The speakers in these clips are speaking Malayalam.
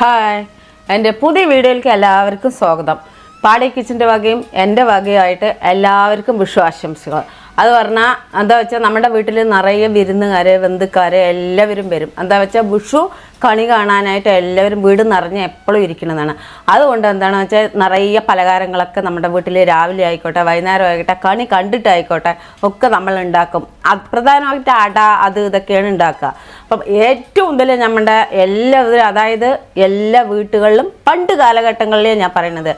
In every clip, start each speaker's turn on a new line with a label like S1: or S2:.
S1: ഹായ്. എന്റെ പുതിയ വീഡിയോയിലേക്ക് എല്ലാവർക്കും സ്വാഗതം. പാടി കിച്ചന്റെ വകയും എന്റെ വകയായിട്ട് എല്ലാവർക്കും വിഷു ആശംസകൾ. അത് പറഞ്ഞാൽ എന്താ വെച്ചാൽ നമ്മുടെ വീട്ടിൽ നിറയെ വിരുന്നുകാർ ബന്ധുക്കാർ എല്ലാവരും വരും. എന്താ വെച്ചാൽ വിഷു കണി കാണാനായിട്ട് എല്ലാവരും വീട് നിറഞ്ഞ് എപ്പോഴും ഇരിക്കുന്നതാണ്. അതുകൊണ്ട് എന്താണ് വെച്ചാൽ നിറയെ പലഹാരങ്ങളൊക്കെ നമ്മുടെ വീട്ടിൽ രാവിലെ ആയിക്കോട്ടെ വൈകുന്നേരം ആയിക്കോട്ടെ കണി കണ്ടിട്ടായിക്കോട്ടെ ഒക്കെ നമ്മൾ ഉണ്ടാക്കും. പ്രധാനമായിട്ട് അട അത് ഇതൊക്കെയാണ് ഉണ്ടാക്കുക. അപ്പം ഏറ്റവും ഇതിൽ നമ്മുടെ എല്ലാവരും അതായത് എല്ലാ വീട്ടുകളിലും പണ്ട് കാലഘട്ടങ്ങളിലേ ഞാൻ പറയുന്നത്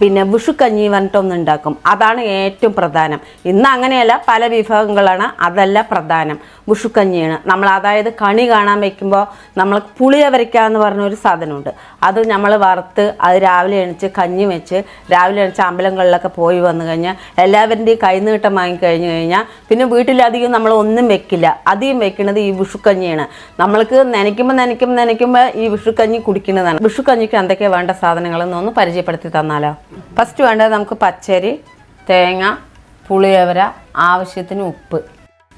S1: പിന്നെ വിഷുക്കഞ്ഞി പറഞ്ഞിട്ടൊന്ന് ഉണ്ടാക്കും. അതാണ് ഏറ്റവും പ്രധാനം. ഇന്ന് അങ്ങനെയല്ല പല വിഭവങ്ങളാണ് അതല്ല പ്രധാനം. വിഷുക്കഞ്ഞിയാണ്. നമ്മൾ അതായത് കണി കാണാൻ വയ്ക്കുമ്പോൾ നമ്മൾ പുളിയവരയ്ക്ക എന്ന് പറഞ്ഞൊരു സാധനമുണ്ട്. അത് നമ്മൾ വറുത്ത് അത് രാവിലെ എണിച്ച് കഞ്ഞി വെച്ച് രാവിലെ എണിച്ച് അമ്പലങ്ങളിലൊക്കെ പോയി വന്നു കഴിഞ്ഞാൽ എല്ലാവരുടെയും കൈനീട്ടം വാങ്ങിക്കഴിഞ്ഞ് കഴിഞ്ഞാൽ പിന്നെ വീട്ടിലധികം നമ്മൾ ഒന്നും വെക്കില്ല. അധികം വെക്കുന്നത് ഈ വിഷുക്കഞ്ഞിയാണ്. നമ്മൾക്ക് നനയ്ക്കുമ്പോൾ നനയ്ക്കുമ്പോൾ നനയ്ക്കുമ്പോൾ ഈ വിഷുക്കഞ്ഞി കുടിക്കുന്നതാണ്. വിഷുക്കഞ്ഞിക്ക് എന്തൊക്കെയാണ് വേണ്ട സാധനങ്ങളെന്നൊന്ന് പരിചയപ്പെടുത്തി തന്നാലോ? ഫസ്റ്റ് വേണ്ടത് നമുക്ക് പച്ചരി തേങ്ങ പുളിയവര ആവശ്യത്തിന് ഉപ്പ്.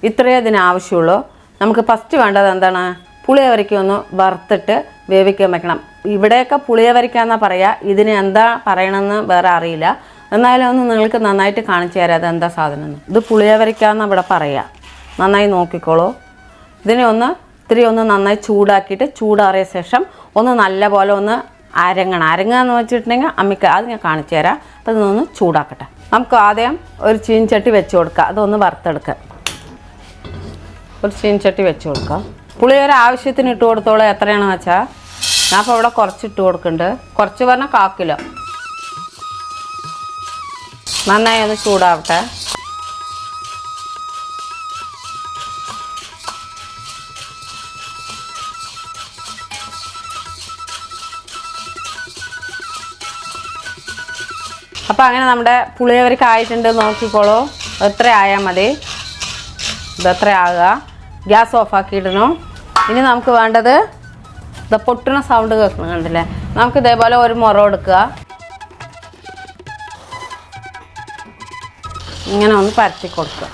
S1: ഇത്രയേ അതിന് ആവശ്യമുള്ളൂ. നമുക്ക് ഫസ്റ്റ് വേണ്ടത് എന്താണ്? പുളിയവരയ്ക്ക് ഒന്ന് വറുത്തിട്ട് വേവിക്കാൻ വെക്കണം. ഇവിടെയൊക്കെ പുളിയവരയ്ക്കാന്നാ പറയുക ഇതിന് എന്താ പറയണമെന്ന് വേറെ അറിയില്ല. എന്നാലും ഒന്ന് നിങ്ങൾക്ക് നന്നായിട്ട് കാണിച്ചു തരാം അതെന്താ സാധനം എന്ന്. ഇത് പുളിയവരയ്ക്കാന്ന് ഇവിടെ പറയുക നന്നായി നോക്കിക്കോളൂ. ഇതിനെ ഒന്ന് ഇത്തിരി ഒന്ന് നന്നായി ചൂടാക്കിയിട്ട് ചൂടാറിയ ശേഷം ഒന്ന് നല്ല പോലെ ഒന്ന് അരങ്ങണം അരങ്ങുക എന്ന് വെച്ചിട്ടുണ്ടെങ്കിൽ അമ്മയ്ക്ക് അത് ഞാൻ കാണിച്ചു തരാം. അപ്പോൾ ഇതൊന്ന് ചൂടാക്കട്ടെ. നമുക്ക് ആദ്യം ഒരു ചീൻചട്ടി വെച്ച് കൊടുക്കുക അതൊന്ന് വറുത്തെടുക്കുക ഒരു ചീൻചട്ടി വെച്ച് കൊടുക്കുക പുളിയൊരു ആവശ്യത്തിന് ഇട്ട് കൊടുത്തോളൂ. എത്രയാണെന്ന് വെച്ചാൽ ഞാൻ അപ്പോൾ ഇവിടെ കുറച്ച് ഇട്ട് കൊടുക്കുന്നുണ്ട്. കുറച്ച് പറഞ്ഞാൽ കാക്കിലോ നന്നായി ഒന്ന് ചൂടാവട്ടെ. അപ്പോൾ അങ്ങനെ നമ്മുടെ പുളിയവർക്ക് ആയിട്ടുണ്ട് നോക്കിക്കോളൂ. എത്ര ആയാൽ മതി? ഇതെത്ര ആകുക? ഗ്യാസ് ഓഫ് ആക്കിയിടണം. ഇനി നമുക്ക് വേണ്ടത് ഇത് പൊട്ടുന്ന സൗണ്ട് കേൾക്കണം കണ്ടില്ലേ? നമുക്ക് ഇതേപോലെ ഒരു മുറ എടുക്കുക. ഇങ്ങനെ ഒന്ന് പരത്തി കൊടുക്കുക.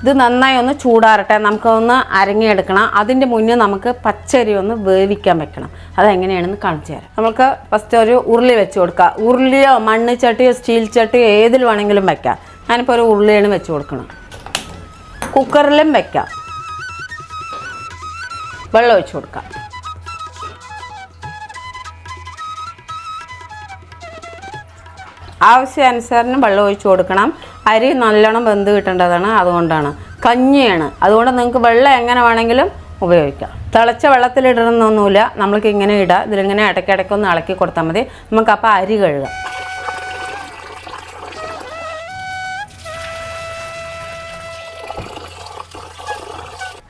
S1: ഇത് നന്നായി ഒന്ന് ചൂടാറട്ടെ. നമുക്കൊന്ന് അരങ്ങിയെടുക്കണം. അതിന്റെ മുന്നേ നമുക്ക് പച്ചരി ഒന്ന് വേവിക്കാൻ വെക്കണം. അതെങ്ങനെയാണെന്ന് കാണിച്ചു തരാം. നമുക്ക് ഫസ്റ്റ് ഒരു ഉരുളി വെച്ച് കൊടുക്കുക ഉരുളിയോ മണ്ണ് ചട്ടിയോ സ്റ്റീൽ ചട്ടിയോ ഏതിൽ വേണമെങ്കിലും വെക്കാം. ഞാനിപ്പോൾ ഒരു ഉരുളിയാണ് വെച്ച് കൊടുക്കണം കുക്കറിലും വെക്കാം. വെള്ളം ഒഴിച്ചു കൊടുക്കാം. ആവശ്യാനുസരണം വെള്ളം ഒഴിച്ചു കൊടുക്കണം. അരി നല്ലോണം വെന്ത് കിട്ടേണ്ടതാണ് അതുകൊണ്ടാണ്. കഞ്ഞിയാണ്. അതുകൊണ്ട് നിങ്ങൾക്ക് വെള്ളം എങ്ങനെ വേണമെങ്കിലും ഉപയോഗിക്കാം. തിളച്ച വെള്ളത്തിലിടണമെന്നൊന്നുമില്ല നമ്മൾക്ക് ഇങ്ങനെ ഇടാം. ഇതിലിങ്ങനെ ഇടയ്ക്കിടയ്ക്ക് ഒന്ന് ഇളക്കി കൊടുത്താൽ മതി. നമുക്ക് അപ്പോൾ അരി കഴുകാം.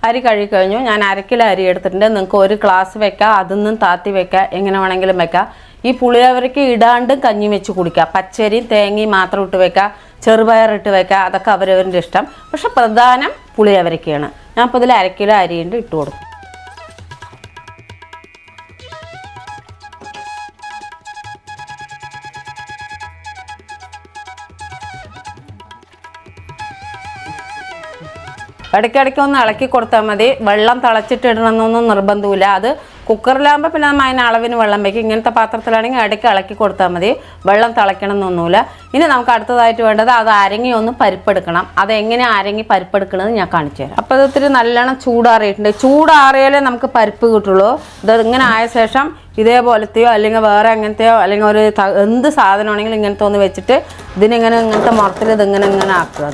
S1: അരി കഴുകി കഴിഞ്ഞു. ഞാൻ അരക്കിലോ അരി എടുത്തിട്ടുണ്ട്. നിങ്ങൾക്ക് ഒരു ഗ്ലാസ് വെക്കാം. അതൊന്നും താത്തി വെക്കാം. എങ്ങനെ വേണമെങ്കിലും വെക്കാം. ഈ പുളിയവരയ്ക്ക് ഇടാണ്ടും കഞ്ഞി വെച്ച് കുടിക്കുക. പച്ചരിയും തേങ്ങയും മാത്രം ഇട്ട് വെക്കുക. ചെറുപയർ ഇട്ട് വെക്കുക. അതൊക്കെ അവരവരുടെ ഇഷ്ടം. പക്ഷെ പ്രധാനം പുളിയവരയ്ക്കാണ് ഞാൻ അപ്പോൾ ഇതിൽ അരക്കിലോ അരിയുണ്ട് ഇട്ട് കൊടുക്കും. ഇടയ്ക്കിടയ്ക്ക് ഒന്ന് ഇളക്കി കൊടുത്താൽ മതി. വെള്ളം തിളച്ചിട്ടിടണമെന്നൊന്നും നിർബന്ധമില്ല അത് കുക്കറിലാകുമ്പോൾ പിന്നെ നമ്മൾ അതിന് അളവിന് വെള്ളം വയ്ക്കും ഇങ്ങനത്തെ പാത്രത്തിലാണെങ്കിൽ ഇടയ്ക്ക് ഇളക്കി കൊടുത്താൽ മതി. വെള്ളം തിളയ്ക്കണമെന്നൊന്നുമില്ല. ഇനി നമുക്ക് അടുത്തതായിട്ട് വേണ്ടത് അത് അരങ്ങി ഒന്ന് പരിപ്പെടുക്കണം. അത് എങ്ങനെ അരങ്ങി പരിപ്പെടുക്കണമെന്ന് ഞാൻ കാണിച്ചു തരാം. അപ്പോൾ ഇതൊത്തിരി നല്ലോണം ചൂടാറിയിട്ടുണ്ട്. ചൂടാറിയാലേ നമുക്ക് പരിപ്പ് കിട്ടുള്ളൂ. ഇത് ഇങ്ങനെ ആയ ശേഷം ഇതേപോലത്തെയോ അല്ലെങ്കിൽ വേറെ എങ്ങനത്തെയോ അല്ലെങ്കിൽ ഒരു എന്ത് സാധനമാണെങ്കിലും ഇങ്ങനത്തെ ഒന്ന് വെച്ചിട്ട് ഇതിനിങ്ങനെ ഇങ്ങനത്തെ മുറത്തിൽ ഇതിങ്ങനെ ഇങ്ങനെ ആക്കുക.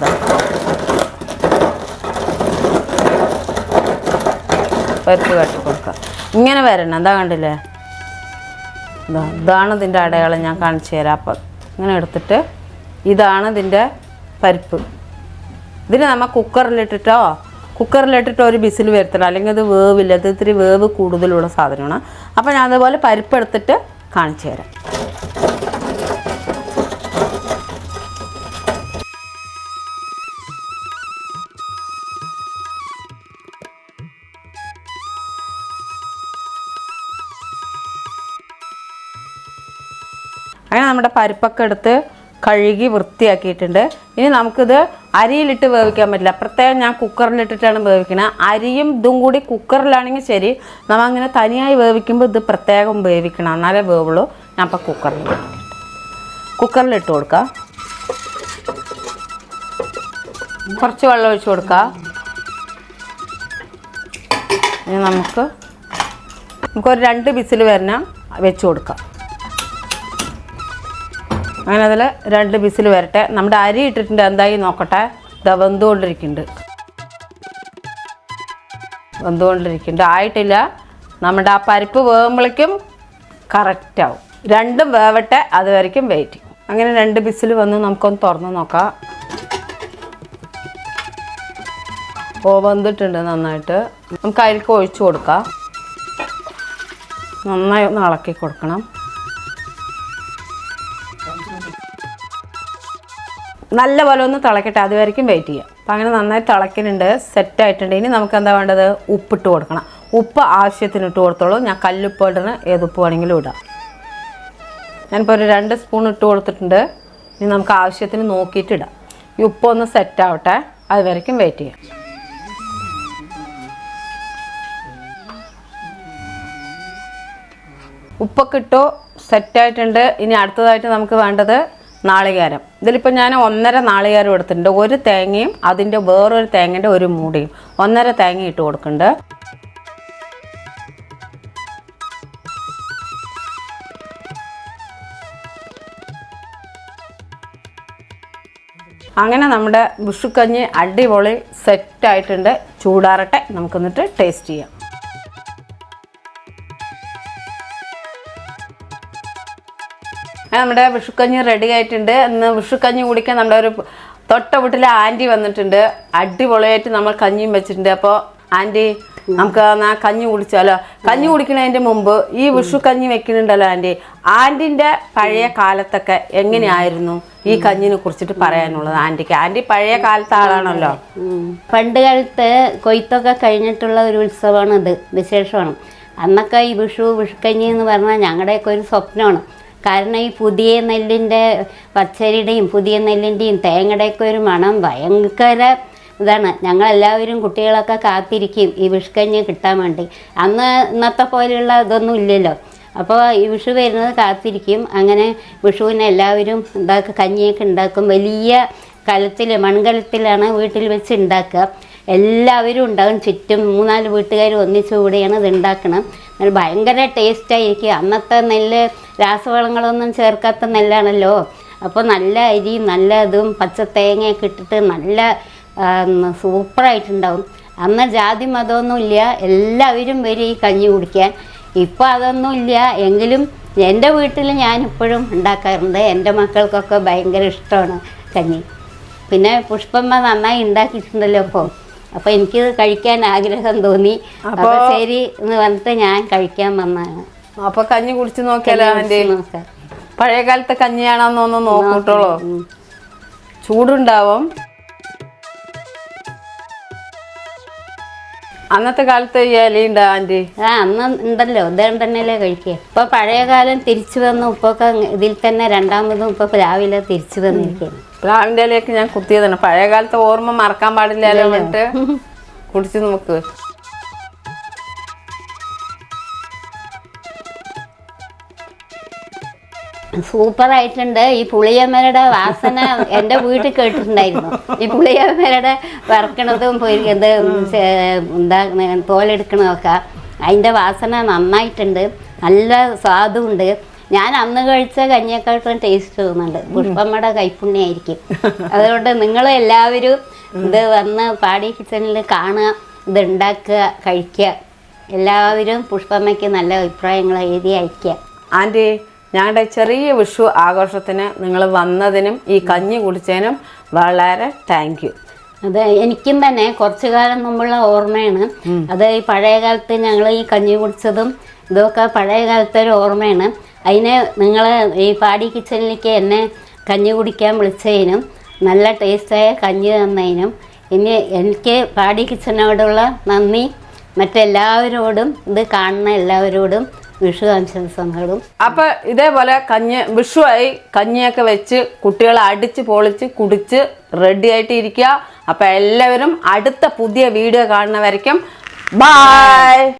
S1: പരിപ്പ് കട്ടി കൊടുക്കുക. ഇങ്ങനെ വരണം. എന്താ കണ്ടില്ലേ? ഇതാ ഇതാണ് ഇതിന്റെ അടയാളം ഞാൻ കാണിച്ചു തരാം. അപ്പം ഇങ്ങനെ എടുത്തിട്ട് ഇതാണ് ഇതിന്റെ പരിപ്പ്. ഇതിന് നമ്മൾ കുക്കറിലിട്ടിട്ടോ കുക്കറിലിട്ടിട്ട് ഒരു ബിസിൽ വരുത്തണം. അല്ലെങ്കിൽ അത് വേവില്ല. ഇത് ഇത്തിരി വേവ് കൂടുതലുള്ള സാധനമാണ്. അപ്പോൾ ഞാൻ അതുപോലെ പരിപ്പ് എടുത്തിട്ട് കാണിച്ചു തരാം. അങ്ങനെ നമ്മുടെ പരിപ്പൊക്കെ എടുത്ത് കഴുകി വൃത്തിയാക്കിയിട്ടുണ്ട്. ഇനി നമുക്കിത് അരിയിലിട്ട് വേവിക്കാൻ പറ്റില്ല. പ്രത്യേകം ഞാൻ കുക്കറിലിട്ടിട്ടാണ് വേവിക്കുന്നത് അരിയും ഇതും കൂടി കുക്കറിലാണെങ്കിൽ ശരി. നമ്മൾ അങ്ങനെ തനിയായി വേവിക്കുമ്പോൾ ഇത് പ്രത്യേകം വേവിക്കണം. എന്നാലേ വേവുള്ളൂ. ഞാൻ അപ്പോൾ കുക്കറിൽ കുക്കറിലിട്ട് കൊടുക്കാം. കുറച്ച് വെള്ളം ഒഴിച്ച് കൊടുക്കുക ഇനി നമുക്ക് നമുക്കൊരു രണ്ട് ബിസിൽ വരണം. വെച്ച് കൊടുക്കാം. അങ്ങനെ അതിൽ രണ്ട് വിസിൽ വരട്ടെ. നമ്മുടെ അരി ഇട്ടിട്ടുണ്ട് എന്തായി നോക്കട്ടെ. ഇതാ വെന്തുകൊണ്ടിരിക്കുന്നുണ്ട്. വെന്തുകൊണ്ടിരിക്കുന്നുണ്ട്. ആയിട്ടില്ല. നമ്മുടെ ആ പരിപ്പ് വേകുമ്പോഴേക്കും കറക്റ്റാവും രണ്ടും വേവട്ടെ അതുവരയ്ക്കും വെയിറ്റ് അങ്ങനെ രണ്ട് ബിസിൽ വന്ന് നമുക്കൊന്ന് തുറന്ന് നോക്കാം. ഓ വന്നിട്ടുണ്ട് നന്നായിട്ട്. നമുക്ക് അതിലേക്ക് ഒഴിച്ചു കൊടുക്കാം. നന്നായി ഒന്ന് ഇളക്കി കൊടുക്കണം. നല്ല പോലെ ഒന്ന് തിളക്കട്ടെ അതുവരെയും വെയിറ്റ് ചെയ്യാം. അപ്പം അങ്ങനെ നന്നായി തിളക്കുന്നുണ്ട് സെറ്റ് ആയിട്ടുണ്ട്. ഇനി നമുക്ക് എന്താ വേണ്ടത്? ഉപ്പിട്ട് കൊടുക്കണം. ഉപ്പ് ആവശ്യത്തിന് ഇട്ട് കൊടുത്തോളൂ. ഞാൻ കല്ലുപ്പ് ഇടുന്ന ഏതുപ്പ് വേണമെങ്കിലും ഇടാം. ഞാനിപ്പോൾ ഒരു രണ്ട് സ്പൂൺ ഇട്ട് കൊടുത്തിട്ടുണ്ട്. ഇനി നമുക്ക് ആവശ്യത്തിന് നോക്കിയിട്ട് ഇടാം. ഈ ഉപ്പ് ഒന്ന് സെറ്റ് ആവട്ടെ അതുവരെയും വെയിറ്റ് ചെയ്യാം. ഉപ്പൊക്കെ ഇട്ടോ? സെറ്റായിട്ടുണ്ട് ഇനി അടുത്തതായിട്ട് നമുക്ക് വേണ്ടത് നാളികേരം. ഇതിലിപ്പോൾ ഞാൻ ഒന്നര നാളികേരം എടുത്തിട്ടുണ്ട്. ഒരു തേങ്ങയും അതിന്റെ വേറൊരു തേങ്ങേന്റെ ഒരു മൂടിയും ഒന്നര തേങ്ങ ഇട്ട് കൊടുക്കുന്നുണ്ട്. അങ്ങനെ നമ്മുടെ വിഷുക്കഞ്ഞി അടിപൊളി സെറ്റായിട്ടുണ്ട് ചൂടാറട്ടെ. നമുക്കൊന്നിട്ട് ടേസ്റ്റ് ചെയ്യാം. നമ്മുടെ വിഷുക്കഞ്ഞി റെഡി ആയിട്ടുണ്ട്. ഇന്ന് വിഷുക്കഞ്ഞി കുടിക്കാൻ നമ്മുടെ ഒരു തൊട്ട വീട്ടിലെ ആന്റി വന്നിട്ടുണ്ട്. അടിപൊളിയായിട്ട് നമ്മൾ കഞ്ഞിയും വെച്ചിട്ടുണ്ട്. അപ്പോൾ ആന്റി നമുക്ക് എന്നാ കഞ്ഞി കുടിച്ചാലോ? കഞ്ഞി കുടിക്കുന്നതിന്റെ മുമ്പ് ഈ വിഷു കഞ്ഞി വെക്കുന്നുണ്ടല്ലോ ആന്റി ആന്റിന്റെ പഴയ കാലത്തൊക്കെ എങ്ങനെയായിരുന്നു ഈ കഞ്ഞിനെ കുറിച്ചിട്ട് പറയാനുള്ളത് ആന്റിക്ക് ആന്റി പഴയ കാലത്തെ ആളാണല്ലോ.
S2: പണ്ട് കാലത്ത് കൊയ്ത്തൊക്കെ കഴിഞ്ഞിട്ടുള്ള ഒരു ഉത്സവമാണ് ഇത് വിശേഷമാണ്. അന്നൊക്കെ ഈ വിഷു വിഷുക്കഞ്ഞി എന്ന് പറഞ്ഞാൽ ഞങ്ങളുടെയൊക്കെ ഒരു സ്വപ്നമാണ്. കാരണം ഈ പുതിയ നെല്ലിന്റെ പച്ചരിയുടെയും പുതിയ നെല്ലിന്റെയും തേങ്ങയുടെയൊക്കെ ഒരു മണം ഭയങ്കര ഇതാണ്. ഞങ്ങളെല്ലാവരും കുട്ടികളൊക്കെ കാത്തിരിക്കും ഈ വിഷുക്കഞ്ഞി കിട്ടാൻ വേണ്ടി. അന്ന് ഇന്നത്തെ പോലെയുള്ള ഇതൊന്നും ഇല്ലല്ലോ. അപ്പോൾ ഈ വിഷു വരുന്നത് കാത്തിരിക്കും. അങ്ങനെ വിഷുവിന് എല്ലാവരും ഉണ്ടാക്കുക കഞ്ഞിയൊക്കെ ഉണ്ടാക്കും. വലിയ കലത്തിൽ മൺകലത്തിലാണ് വീട്ടിൽ വെച്ച് ഉണ്ടാക്കുക. എല്ലാവരും ഉണ്ടാകും ചുറ്റും മൂന്നാൽ വീട്ടുകാർ ഒന്നിച്ച് കൂടിയാണ് ഇത് ഉണ്ടാക്കണം ഭയങ്കര ടേസ്റ്റായിരിക്കും അന്നത്തെ നെല്ല് രാസവളങ്ങളൊന്നും ചേർക്കാത്ത നെല്ലാണല്ലോ. അപ്പോൾ നല്ല അരി നല്ല ഇതും പച്ച തേങ്ങയൊക്കെ ഇട്ടിട്ട് നല്ല സൂപ്പറായിട്ടുണ്ടാവും അന്ന് ജാതി മതമൊന്നുമില്ല എല്ലാവരും വരും ഈ കഞ്ഞി കുടിക്കാൻ. ഇപ്പോൾ അതൊന്നുമില്ല എങ്കിലും എന്റെ വീട്ടിൽ ഞാനിപ്പോഴും ഉണ്ടാക്കാറുണ്ട്. എന്റെ മക്കൾക്കൊക്കെ ഭയങ്കര ഇഷ്ടമാണ് കഞ്ഞി. പിന്നെ പുഷ്പമ്മ നന്നായി ഉണ്ടാക്കിയിട്ടുണ്ടല്ലോ അപ്പോൾ അപ്പോൾ എനിക്ക് കഴിക്കാൻ ആഗ്രഹം തോന്നി. അപ്പൊ ശരി എന്ന് പറഞ്ഞിട്ട് ഞാൻ കഴിക്കാൻ വന്നാണ്
S1: അപ്പൊ കഞ്ഞി കുടിച്ച് നോക്കിയാലോ പഴയ കാലത്തെ കഞ്ഞിയാണോന്നൊന്ന് നോക്കൂട്ടോളോ. ചൂടുണ്ടാവും. അന്നത്തെ കാലത്ത് ഈ ഇലയുണ്ട് ആന്റി.
S2: ആ അന്ന് ഉണ്ടല്ലോ. ഇദ്ദേഹം തന്നെയല്ലേ കഴിക്കുക ഇപ്പൊ പഴയ കാലം തിരിച്ചു വന്നു. ഇപ്പൊക്കെ ഇതിൽ തന്നെ രണ്ടാമതും ഇപ്പൊ രാവിലെ തിരിച്ചു വന്നിരിക്കുന്നു.
S1: പ്ലാവിന്റെ ഇലയൊക്കെ ഞാൻ കുത്തിയതാണ്. പഴയ കാലത്തെ ഓർമ്മ മറക്കാൻ പാടില്ല എന്നിട്ട് കുടിച്ച് നോക്ക്.
S2: സൂപ്പർ ആയിട്ടുണ്ട് ഈ പുളിയമ്മയുടെ വാസന എന്റെ വീട്ടിൽ കേട്ടിട്ടുണ്ടായിരുന്നു. ഈ പുളിയമ്മയുടെ വറക്കണതും ചെ- എന്താ തോലെടുക്കണതൊക്കെ അതിന്റെ വാസന നന്നായിട്ടുണ്ട്. നല്ല സ്വാദുണ്ട്. ഞാൻ അന്ന് കഴിച്ച കഞ്ഞിയെക്കാട്ടും ടേസ്റ്റ് തോന്നുന്നുണ്ട്. പുഷ്പമ്മയുടെ കൈപ്പുണ്യായിരിക്കും. അതുകൊണ്ട് നിങ്ങൾ എല്ലാവരും ഇത് വന്ന് പാടി കിച്ചണിൽ കാണുക ഇത് ഉണ്ടാക്കുക കഴിക്കുക. എല്ലാവരും പുഷ്പമ്മയ്ക്ക് നല്ല അഭിപ്രായങ്ങൾ എഴുതി അയക്കുക
S1: ആന്റി ഞങ്ങളുടെ ചെറിയ വിഷു ആഘോഷത്തിന് നിങ്ങൾ വന്നതിനും ഈ കഞ്ഞി കുടിച്ചതിനും വളരെ താങ്ക് യു
S2: അത് എനിക്കും തന്നെ കുറച്ചു കാലം മുമ്പുള്ള ഓർമ്മയാണ്. അത് ഈ പഴയ കാലത്ത് ഞങ്ങൾ ഈ കഞ്ഞി കുടിച്ചതും ഇതൊക്കെ പഴയ കാലത്തെ ഒരു ഓർമ്മയാണ്. അതിന് നിങ്ങൾ ഈ പാടി കിച്ചണിലേക്ക് എന്നെ കഞ്ഞി കുടിക്കാൻ വിളിച്ചതിനും നല്ല ടേസ്റ്റായ കഞ്ഞി തന്നതിനും ഇനി എനിക്ക് പാടി കിച്ചനോടുള്ള നന്ദി. മറ്റെല്ലാവരോടും ഇത് കാണുന്ന എല്ലാവരോടും വിഷു
S1: അപ്പൊ ഇതേപോലെ കഞ്ഞി വിഷുവായി കഞ്ഞിയൊക്കെ വെച്ച് കുട്ടികളെ അടിച്ച് പൊളിച്ച് കുടിച്ച് റെഡി ആയിട്ട് ഇരിക്കുക. അപ്പൊ എല്ലാവരും അടുത്ത പുതിയ വീഡിയോ കാണുന്നവരയ്ക്കും ബൈ